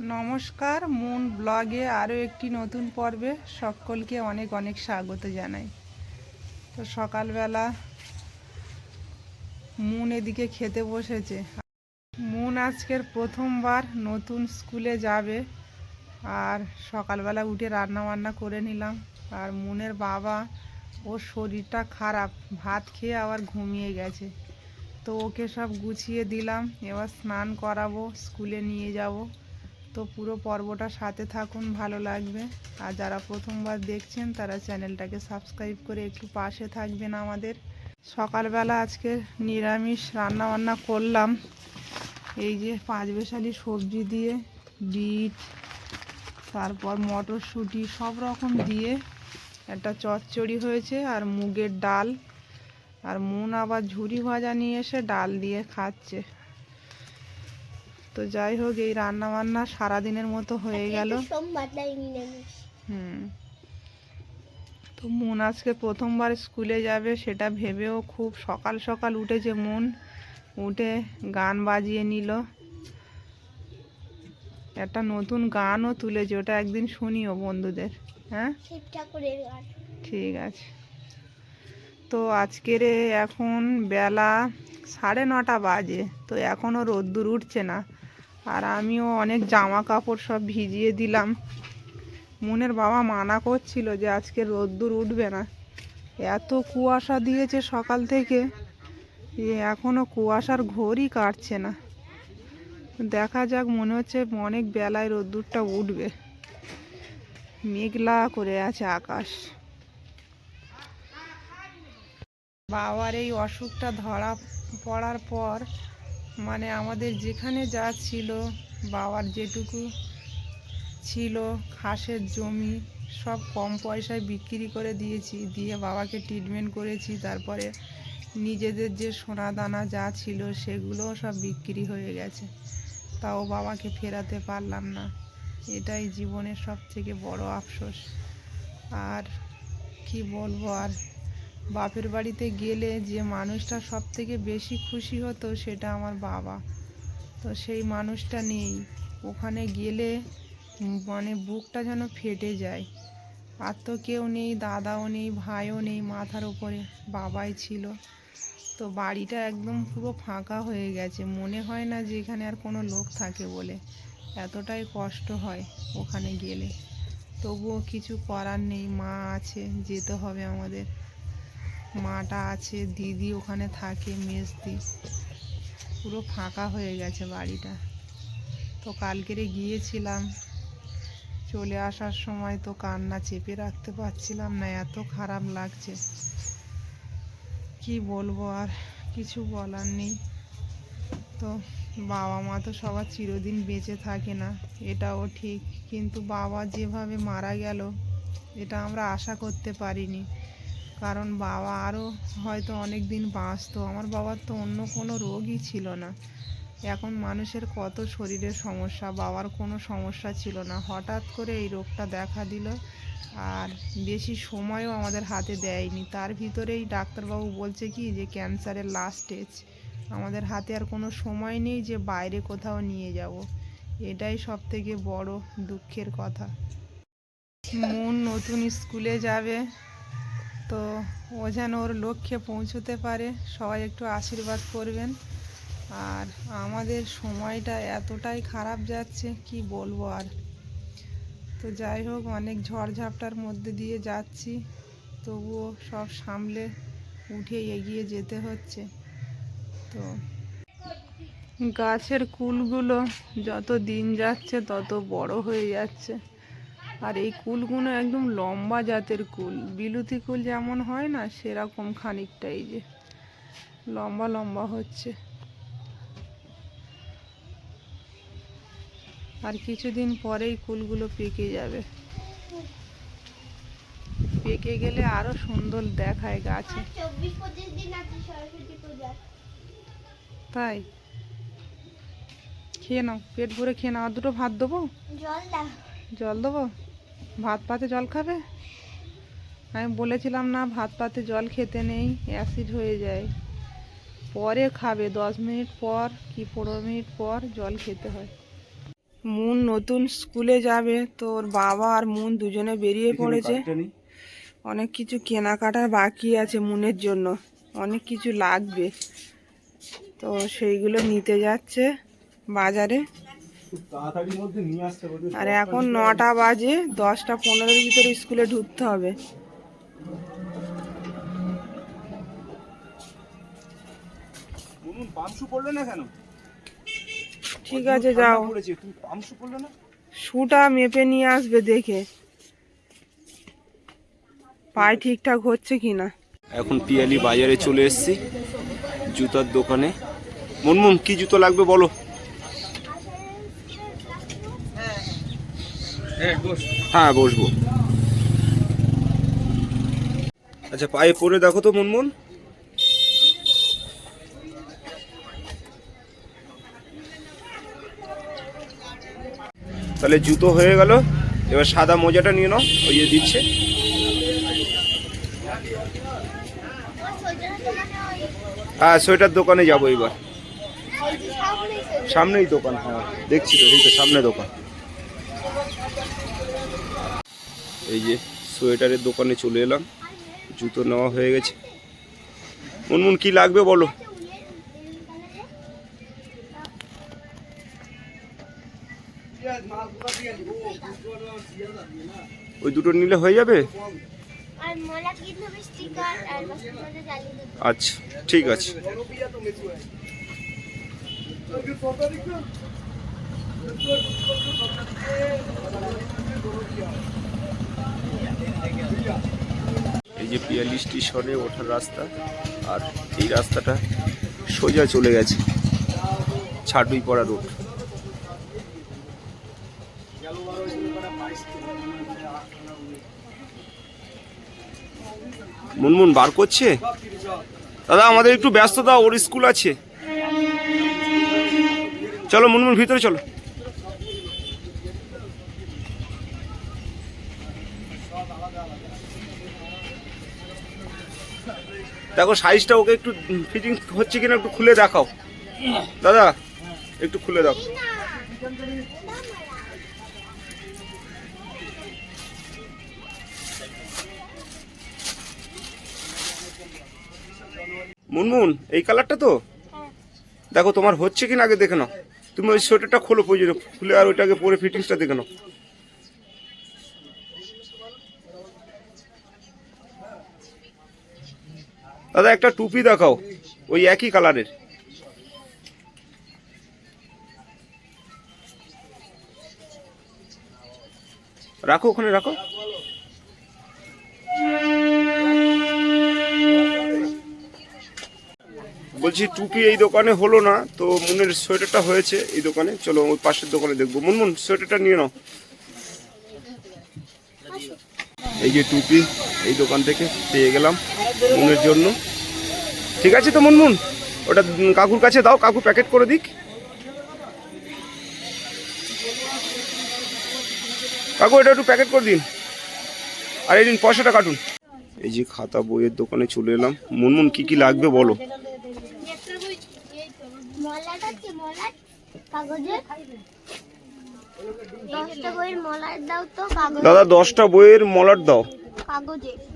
নমস্কার, মুন ব্লগে আরও একটি নতুন পর্বে সকলকে অনেক অনেক স্বাগত জানাই। তো সকালবেলা মুন এদিকে খেতে বসেছে। মুন আজকের প্রথমবার নতুন স্কুলে যাবে আর সকালবেলা উঠে রান্না বান্না করে নিলাম। আর মুনের বাবা, ওর শরীরটা খারাপ, ভাত খেয়ে আবার ঘুমিয়ে গেছে। তো ওকে সব গুছিয়ে দিলাম, এবার স্নান করাবো, স্কুলে নিয়ে যাব। তো পুরো পর্বটা সাথে থাকুন, ভালো লাগবে। আর যারা প্রথমবার দেখছেন, তারা চ্যানেলটাকে সাবস্ক্রাইব করে একটু পাশে থাকবেন আমাদের। সকালবেলা আজকে নিরামিষ রান্না বান্না করলাম। এই যে পাঁচ বেশালি সবজি দিয়ে, বিট, তারপর মটরশুঁটি, সব রকম দিয়ে একটা চচ্চড়ি হয়েছে আর মুগের ডাল। আর মুন আবার ঝুরি ভাজা নিয়ে এসে ডাল দিয়ে খাচ্ছে। তো যাই হোক এই রান্না বান্না সারাদিনের মতো হয়ে গেল। হুম। তো মন আজকে প্রথমবার স্কুলে যাবে সেটা ভেবেও খুব সকাল সকাল উঠেছে মন। উঠে গান বাজিয়ে নিল। একটা নতুন গানও তুলেছে ওটা একদিন শুনিও বন্ধুদের হ্যাঁ? ঠিক আছে। তো আজকের এখন বেলা সাড়ে নটা বাজে তো এখনও রোদ্দুর উঠছে না। আর আমিও অনেক জামা কাপড় সব ভিজিয়ে দিলাম। মনের বাবা মানা করছিল যে আজকে রোদ্দুর উঠবে না। এত কুয়াশা দিয়েছে সকাল থেকে যে এখনও কুয়াশার ঘোরই কাটছে না। দেখা যাক, মনে হচ্ছে অনেক বেলায় রোদ্দুরটা উঠবে। মেঘলা করে আছে আকাশ। বাবার এই অসুখটা ধরা পড়ার পর মানে আমাদের যেখানে যা ছিল, বাবার যেটুকু ছিল খাসের জমি, সব কম পয়সায় বিক্রি করে দিয়েছি, দিয়ে বাবাকে ট্রিটমেন্ট করেছি, তারপরে নিজেদের যে সোনা দানা যা ছিল, সেগুলোও সব বিক্রি হয়ে গেছে। তাও বাবাকে ফেরাতে পারলাম না। এটাই জীবনের সব থেকে বড় আফসোস। আর কি বলব আর বাপের বাড়িতে গেলে যে মানুষটা সব থেকে বেশি খুশি হতো সেটা আমার বাবা। তো সেই মানুষটা নেই। ওখানে গেলে মানে বুকটা যেন ফেটে যায়। আর তো কেউ নেই, দাদাও নেই, ভাইও নেই, মাথার ওপরে বাবাই ছিল। তো বাড়িটা একদম পুরো ফাঁকা হয়ে গেছে। মনে হয় না যে এখানে আর কোনো লোক থাকে বলে। এতটাই কষ্ট হয় ওখানে গেলে। তবুও কিছু করার নেই, মা আছে, যেতে হবে আমাদের। মাটা আছে, দিদি ওখানে থাকে, মেজদি। পুরো ফাঁকা হয়ে গেছে বাড়িটা। তো কালকেরে গিয়েছিলাম। চলে আসার সময় তো কান্না চেপে রাখতে পারছিলাম না, এত খারাপ লাগছে। কি বলব আর, কিছু বলার নেই। তো বাবা মা তো সবার চিরদিন বেঁচে থাকে না, এটাও ঠিক। কিন্তু বাবা যেভাবে মারা গেল, এটা আমরা আশা করতে পারিনি। কারণ বাবা আরও হয়তো অনেক দিন বাঁচতো। আমার বাবার তো অন্য কোনো রোগই ছিল না। এখন মানুষের কত শরীরের সমস্যা, বাবার কোনো সমস্যা ছিল না। হঠাৎ করে এই রোগটা দেখা দিল আর বেশি সময়ও আমাদের হাতে দেয়নি। তার ভিতরেই ডাক্তারবাবু বলছে কি যে, ক্যান্সারের লাস্ট স্টেজ আমাদের হাতে আর কোনো সময় নেই যে বাইরে কোথাও নিয়ে যাব। এটাই সব থেকে বড় দুঃখের কথা। মন নতুন স্কুলে যাবে। তো ও যেন ওর লক্ষ্যে পৌঁছতে পারে। সবাই একটু আশীর্বাদ করবেন। আর আমাদের সময়টা এতটাই খারাপ যাচ্ছে, কি বলব আর। তো যাই হোক, অনেক ঝড়ঝাপটার মধ্যে দিয়ে যাচ্ছি। তবুও সব সামলে উঠে এগিয়ে যেতে হচ্ছে। তো গাছের কুলগুলো যত দিন যাচ্ছে তত বড় হয়ে যাচ্ছে। আর এই কুলগুলো একদম লম্বা জাতের কুল। বিলুতি কুল যেমন হয় না সেরকম খানিকটা এই যে লম্বা লম্বা হচ্ছে। আর কিছুদিন পরেই কুলগুলো পেকে যাবে। পেকে গেলে আরও সুন্দর দেখায় গাছে। তাই? খেয়ে নাও পেট ভরে খেয়ে নাও। আর দুটো ভাত দেবো? জল দেবো? ভাত পাতে জল খাবে? আমি বলেছিলাম না ভাত পাতে জল খেতে নেই অ্যাসিড হয়ে যায়। পরে খাবে দশ মিনিট পর কি পনেরো মিনিট পর জল খেতে হয়। মুন নতুন স্কুলে যাবে তোর বাবা আর মুন দুজনে বেরিয়ে পড়েছে। অনেক কিছু কেনাকাটার বাকি আছে মুনের জন্য অনেক কিছু লাগবে। তো সেইগুলো নিতে যাচ্ছে বাজারে। তাড়াতাড়ির মধ্যে নিয়ে আসতে হবে আর এখন নটা বাজে দশটা পনেরোর ভিতরে স্কুলে ঢুকতে হবে। বলুন পামসু পড়লে না কেন? ঠিক আছে যাও। পড়েছে তুমি পামসু পড়লে না? শুটা মেপে নিয়ে আসবে দেখে। পায়ে ঠিকঠাক হচ্ছে কিনা। এখন পিয়ালি বাজারে চলে এসেছি জুতার দোকানে। মুনমুন কি জুতো লাগবে বলো? হ্যাঁ বসবো। আচ্ছা পায়ে পরে দেখো তো মুনমুন তাহলে জুতো হয়ে গেল। এবার সাদা মোজাটা নিয়ে নাও, ওই দিচ্ছে। হ্যাঁ সোয়েটার দোকানে যাব এবার। সামনেই দোকান হ্যাঁ। দেখছি তো তো সামনে দোকান। এই যে সোয়েটারের দোকানে চলে এলাম জুতো নেওয়া হয়ে গেছে। মুনমুন কি লাগবে বলো? ওই দুটো নিলে হয়ে যাবে? আচ্ছা ঠিক আছে। এই যে পিয়ালি স্টেশনে ওঠার রাস্তা, আর এই রাস্তাটা সোজা চলে গেছে ছাটুই পড়া রোড। মুনমুন, বার করছে? দাদা, আমাদের একটু ব্যস্ততা, ওর স্কুল আছে। চলো মুনমুন, ভিতরে চলো। দেখো সাইজটা ওকে একটু ফিটিং হচ্ছে কিনা একটু খুলে দেখাও। দাদা, একটু খুলে দাও। মুনমুন, এই কালারটা তো? দেখো তোমার হচ্ছে কিনা আগে দেখে নাও। তুমি ওই সোয়েটারটা খোলো প্রয়োজন খুলে আর ওইটাকে পরে ফিটিংসটা দেখে নাও। দাদা, একটা টুপি দেখাও। ওই একই কালারের। রাখো ওখানে, রাখো। বলছি, টুপি এই দোকানে হলো না, তো মুনের সোয়েটারটা হয়েছে এই দোকানে। চলো, ওই পাশের দোকানে দেখব। মুনমুন, সোয়েটারটা নিয়ে নাও। এই যে টুপি, এই দোকান থেকে পেয়ে গেলাম মুনের জন্য। ঠিক আছে তো মুনমুন? ওটা কাকুর কাছে দাও, কাকু প্যাকেট করে দিক। কাকু, এটা একটু প্যাকেট করে দিন। আর এই দিন পয়সাটা কাটুন। এই যে খাতা বইয়ের দোকানে চলে এলাম। মুনমুন, কি কি লাগবে বলো দশটা বইয়ের মলাট দাও তো কাগজ দাদা দশটা বইয়ের মলাট দাও।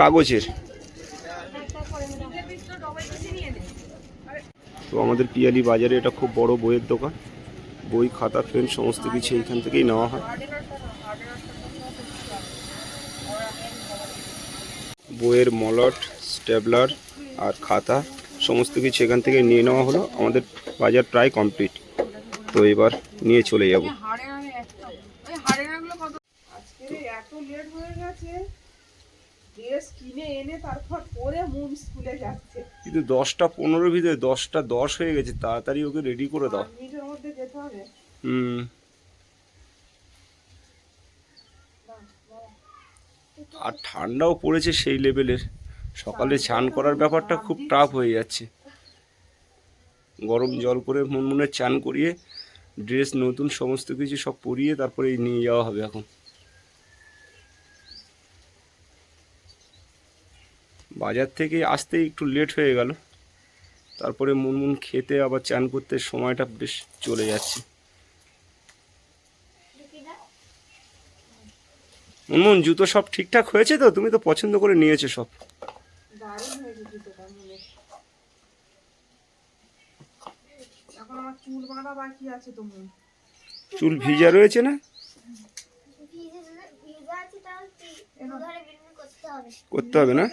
কাগজের। তো আমাদের পিয়ালি বাজারে এটা খুব বড় বইয়ের দোকান। বই খাতা পেন সমস্ত কিছু এইখান থেকেই নেওয়া হয়। বইয়ের মলট স্টেবলার আর খাতা সমস্ত কিছু এখান থেকে নিয়ে নেওয়া হলো। আমাদের বাজার প্রায় কমপ্লিট। তো এবার নিয়ে চলে যাব আজকে এত লেট হয়ে গেছে। ড্রেস কিনে এনে তারপর পরে মুন স্কুলে যাচ্ছে। কিন্তু দশটা পনেরোর ভিতরে দশটা দশ হয়ে গেছে তাড়াতাড়ি ওকে রেডি করে দাও। মিনিটের মধ্যে যেতে হবে। হুম। আর ঠান্ডাও পড়েছে সেই লেভেলের সকালে চান করার ব্যাপারটা খুব টাফ হয়ে যাচ্ছে। গরম জল করে মুনমুনে চান করিয়ে ড্রেস নতুন সমস্ত কিছু সব পরিয়ে তারপরে নিয়ে যাওয়া হবে এখন। বাজার থেকে আসতে একটু লেট হয়ে গেল। তারপরে মুনমুন খেতে আবার চান করতে সময়টা বেশ চলে যাচ্ছে। মুনমুন জুতো সব ঠিকঠাক হয়েছে তো? তুমি তো পছন্দ করে নিয়েছো সব। দারুণ হয়েছে জুতোটা এখন আমার চুল বাঁধা বাকি আছে তো চুল ভিজা রয়েছে না? করতে হবে না?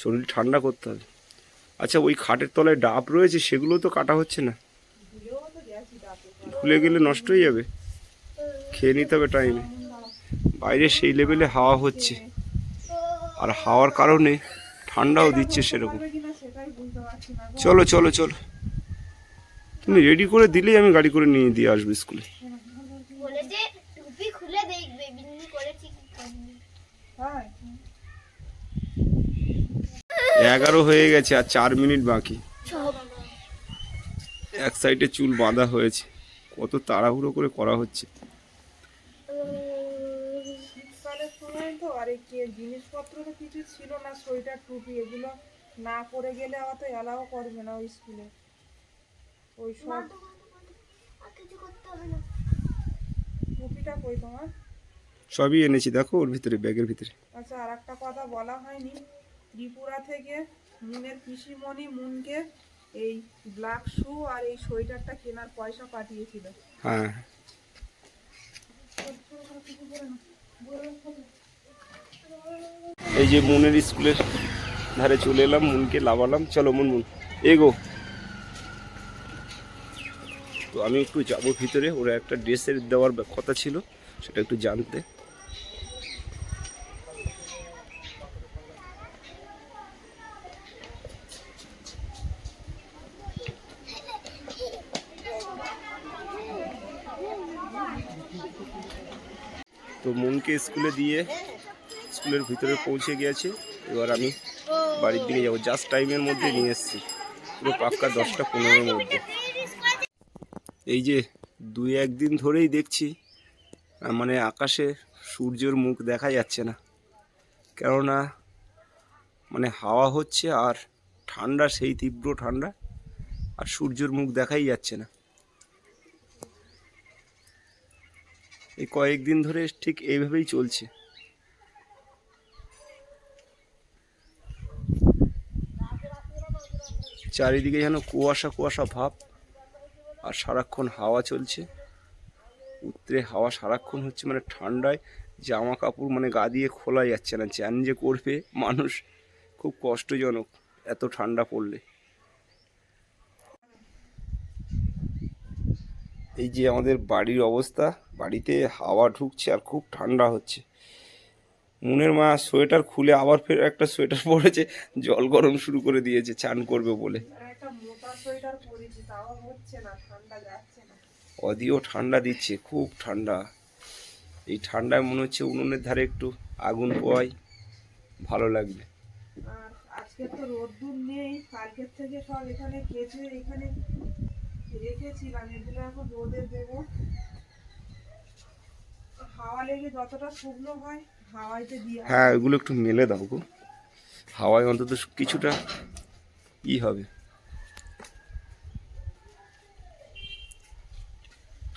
শরীর ঠান্ডা করতে হবে। আচ্ছা ওই খাটের তলায় ডাব রয়েছে, সেগুলো তো কাটা হচ্ছে না। ভুলে গেলে নষ্ট হয়ে যাবে। খেয়ে নিতে হবে টাইমে বাইরে সেই লেভেলে হাওয়া হচ্ছে। আর হাওয়ার কারণে ঠান্ডাও দিচ্ছে সেরকম। চলো চলো চলো। তুমি রেডি করে দিলেই আমি গাড়ি করে নিয়ে দিয়ে আসব স্কুলে। বলেছে টুপি খুলে দেখবে বিন্নি করেছি কি করিনি তাই এগারো হয়ে গেছে আর চার মিনিট বাকি। এক সাইডে চুল বাঁধা হয়েছে। কত তাড়াহুড়ো করে করা হচ্ছে। শীতকালের সময় তো আর এই জিনিসপত্র তো কিছু ছিল না সোয়েটার টুপি এগুলো না পরে গেলে আবার তো অ্যালাও করবে না ওই স্কুলে। ওই সব আর কিছু করতে হবে না। টুপিটা কই তোমার? সবই এনেছি দেখো ওর ভিতরে ব্যাগের ভিতরে। আচ্ছা আর একটা কথা বলা হয়নি। ত্রিপুরা থেকে মুনের পিসিমণি মুনকে এই ব্ল্যাক শু আর এই সোয়েটারটা কেনার পয়সা পাঠিয়েছিল। হ্যাঁ। এই যে মুনের স্কুলের ধারে চলে এলাম, মুনকে লাভালাম। চলো মুন মুন। এগো। তো আমি একটু যাব ভিতরে, ওরা একটা ড্রেসের দেওয়ার কথা ছিল, সেটা একটু জানতে। তো মুনকে স্কুলে দিয়ে, স্কুলের ভিতরে পৌঁছে গিয়েছে। এবার আমি বাড়ির দিকে যাব। জাস্ট টাইমের মধ্যে নিয়ে এসেছি। পুরো পাক্কা দশটা পনেরোর মধ্যে। এই যে দুই একদিন ধরেই দেখছি মানে আকাশে সূর্যের মুখ দেখা যাচ্ছে না। কেননা মানে হাওয়া হচ্ছে আর ঠান্ডা, সেই তীব্র ঠান্ডা, আর সূর্যের মুখ দেখাই যাচ্ছে না। এই কয়েকদিন ধরে ঠিক এইভাবেই চলছে। চারিদিকে যেন কুয়াশা কুয়াশা ভাব আর সারাক্ষণ হাওয়া চলছে। উত্তরে হাওয়া সারাক্ষণ হচ্ছে মানে ঠান্ডায় জামা কাপড় মানে গা দিয়ে খোলা যাচ্ছে না। চ্যান যে করবে মানুষ খুব কষ্টজনক এত ঠান্ডা পড়লে। এই যে আমাদের বাড়ির অবস্থা, বাড়িতে হাওয়া ঢুকছে আর খুব ঠান্ডা হচ্ছে। মুনের মা সোয়েটার খুলে আবার ফের একটা সোয়েটার পরেছে জল গরম শুরু করে দিয়েছে চান করবে বলে। অদিও ঠান্ডা দিচ্ছে খুব ঠান্ডা। এই ঠান্ডায় মনে হচ্ছে উনুনের ধারে একটু আগুন পোয়াই ভালো লাগবে। আজকে তো রোদ্দুর নেই কালকের থেকে সব এখানে কেচে এখানে রেখেছিলাম এগুলো এখন রোদে দেবো। হাওয়া লেগে যতটা শুকনো হয় হ্যাঁ এগুলো একটু মেলে দাও গো। হাওয়ায় অন্তত কিছুটা ই হবে।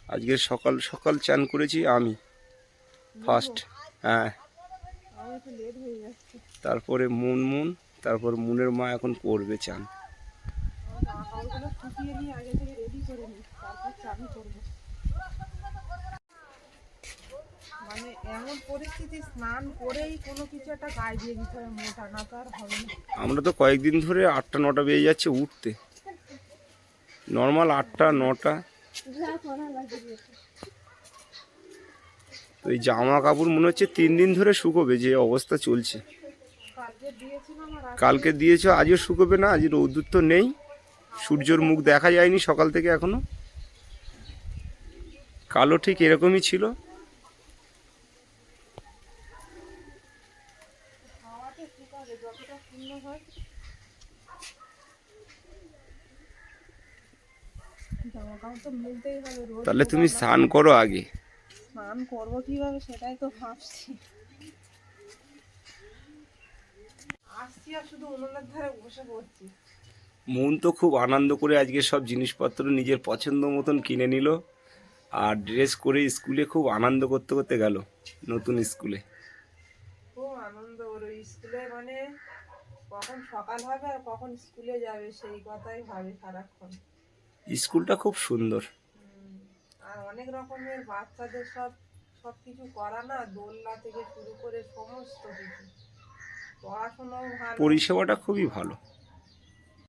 আজকে সকাল সকাল চান করেছি আমি। ফার্স্ট হ্যাঁ। তারপরে মুন মুন তারপর মুনের মা এখন করবে চান হাওয়াগুলো শুকিয়ে নিয়ে আগে থেকে রেডি করে নিই তারপর চাবি করব মানে এমন পরিস্থিতি স্নান করেই কোনো কিছু একটা গায়ে দিয়ে দিতে হবে মোটা না তো আর হবে না। আমরা তো কয়েকদিন ধরে আটটা নটা বেজে যাচ্ছে উঠতে। নর্মাল আটটা নটা। তো এই জামা কাপড় মনে হচ্ছে তিন দিন ধরে শুকোবে যে অবস্থা চলছে। কালকে দিয়েছ আজও শুকোবে না আজ রৌদ্র তো নেই। সূর্যর মুখ দেখা যায়নি সকাল থেকে এখনও। কালো ঠিক এরকমই ছিল হাওয়াতে শুকাবে যতটা শূন্য হয় জামা কাপড় তো মিলতেই হবে রোদ তাহলে তুমি স্নান করো আগে। স্নান করব কীভাবে সেটাই তো ভাবছি। আসছি আর শুধু উনুনের ধারে বসে পড়ছি। মন তো খুব আনন্দ করে আজকে সব জিনিসপত্র নিজের পছন্দ মতন কিনে নিল আর ড্রেস করে স্কুলে খুব আনন্দ করতে করতে গেল নতুন স্কুলে। খুব আনন্দ ওর স্কুলে মানে কখন সকাল হবে আর কখন স্কুলে যাবে সেই কথাই ভাবে সারাক্ষণ। স্কুলটা খুব সুন্দর। আর অনেক রকমের বাচ্চাদের সব সব কিছু করা না দোলনা থেকে শুরু করে সমস্ত কিছু। পড়াশোনাও ভালো। পরিষেবাটা খুবই ভালো।